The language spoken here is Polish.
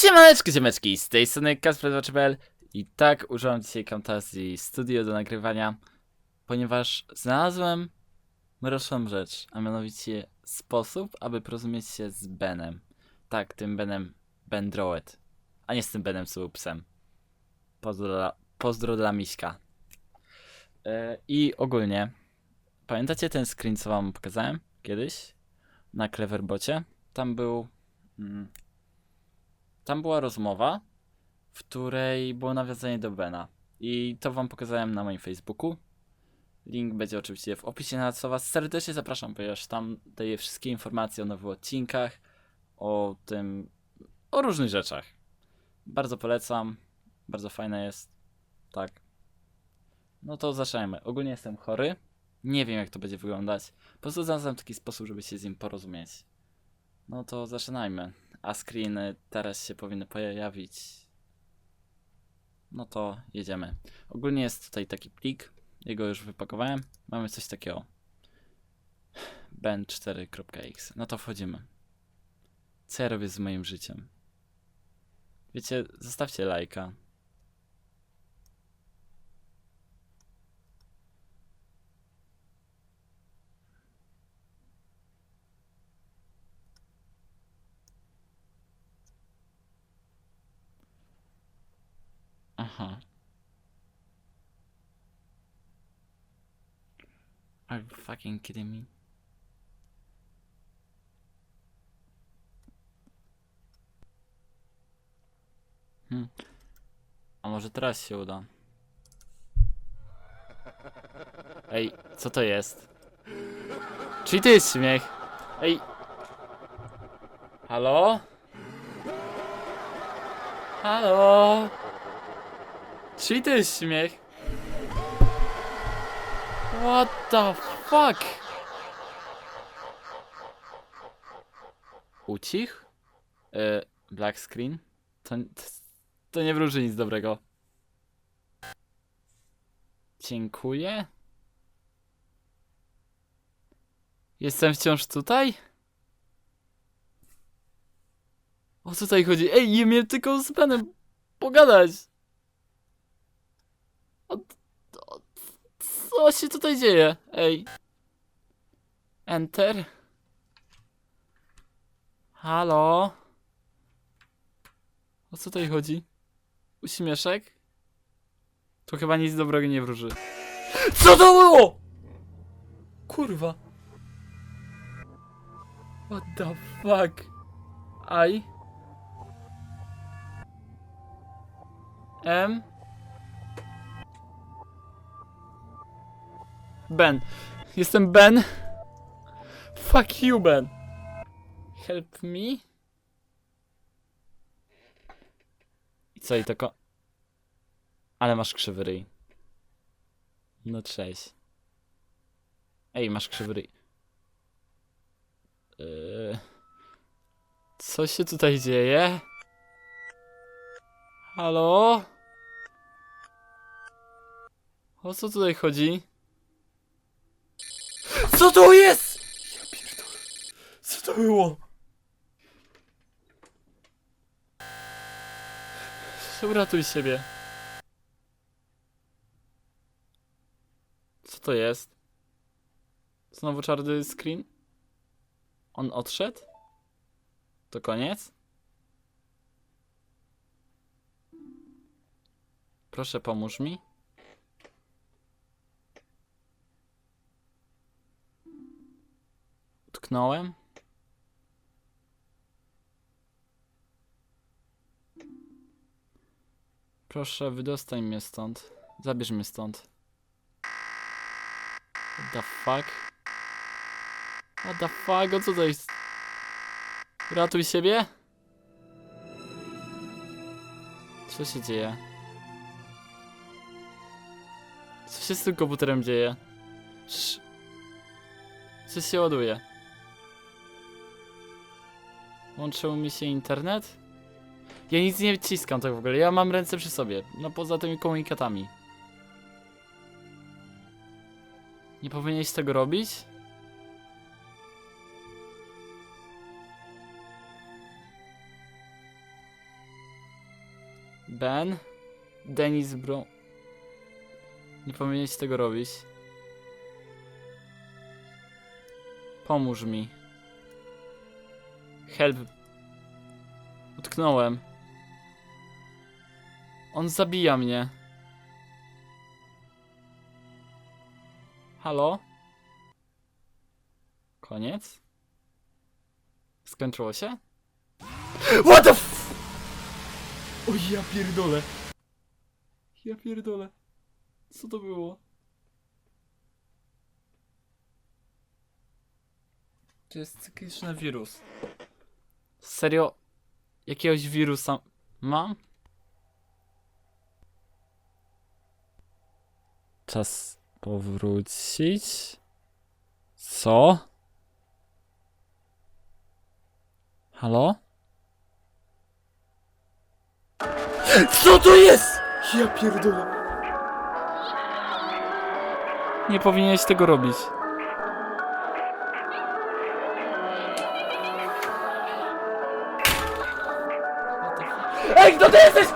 Siemaneczki, ziemeczki, z tej strony Kasper2.pl i tak użyłam dzisiaj Camtasia Studio do nagrywania, ponieważ znalazłem mroczną rzecz, a mianowicie sposób, aby porozumieć się z Benem. Tak, tym Benem Ben Droet, a nie z tym Benem, co był psem. Pozdro dla, pozdro dla Miśka. E, I ogólnie, pamiętacie ten screen, co wam pokazałem kiedyś na Cleverbocie? Tam był... Mm, tam była rozmowa, w której było nawiązanie do Bena. I to wam pokazałem na moim Facebooku. Link będzie oczywiście w opisie, na co was serdecznie zapraszam, ponieważ tam daję wszystkie informacje o nowych odcinkach, o tym, o różnych rzeczach. Bardzo polecam, bardzo fajne jest. Tak. No to zaczynajmy. Ogólnie jestem chory. Nie wiem, jak to będzie wyglądać. Po prostu znalazłem taki sposób, żeby się z nim porozumieć. No to zaczynajmy a screeny teraz się powinny pojawić. No to jedziemy. Ogólnie jest tutaj taki plik, jego już wypakowałem. Mamy coś takiego. ben4.x. No to wchodzimy. Co ja robię z moim życiem? Wiecie, zostawcie lajka. Aha. Are you fucking kidding me? Hmm. A może teraz się uda? Ej, co to jest? Czyli to jest śmiech? Ej. Halo? Halo? Czyli to jest śmiech? What the fuck? Ucich? E, black screen? To, to nie wróży nic dobrego. Dziękuję. Jestem wciąż tutaj? O co tutaj chodzi? Ej, nie miałem tylko z panem pogadać. Co się tutaj dzieje? Ej. Enter. Halo? O co tutaj chodzi? Uśmieszek? To chyba nic dobrego nie wróży. Co to było? Kurwa. What the fuck? I M Ben. Jestem Ben. Fuck you, Ben. Help me. I co i tako? Ale masz krzywy ryj. No cześć. Ej, masz krzywy ryj. Yy... Co się tutaj dzieje? Halo? O co tutaj chodzi? Co to jest? Ja pierdolę. Co to było? Uratuj siebie. Co to jest? Znowu czarny screen? On odszedł? To koniec? Proszę pomóż mi. Proszę, wydostań mnie stąd. Zabierz mnie stąd. What the fuck? What the fuck? O co to jest? Ratuj siebie? Co się dzieje? Co się z tym komputerem dzieje? Co się ładuje? Łączył mi się internet? Ja nic nie wciskam tak w ogóle, ja mam ręce przy sobie, no poza tymi komunikatami. Nie powinieneś tego robić? Ben? Denis Bro... Nie powinieneś tego robić. Pomóż mi. Help. Utknąłem. On zabija mnie. Halo? Koniec? Skończyło się? What the f... O ja pierdolę. Ja pierdolę. Co to było? To jest cykliczny wirus. Serio? Jakiegoś wirusa mam? Czas powrócić. Co? Halo? Co to jest? Ja pierdolę. Nie powinieneś tego robić. Ej, kto ty jesteś?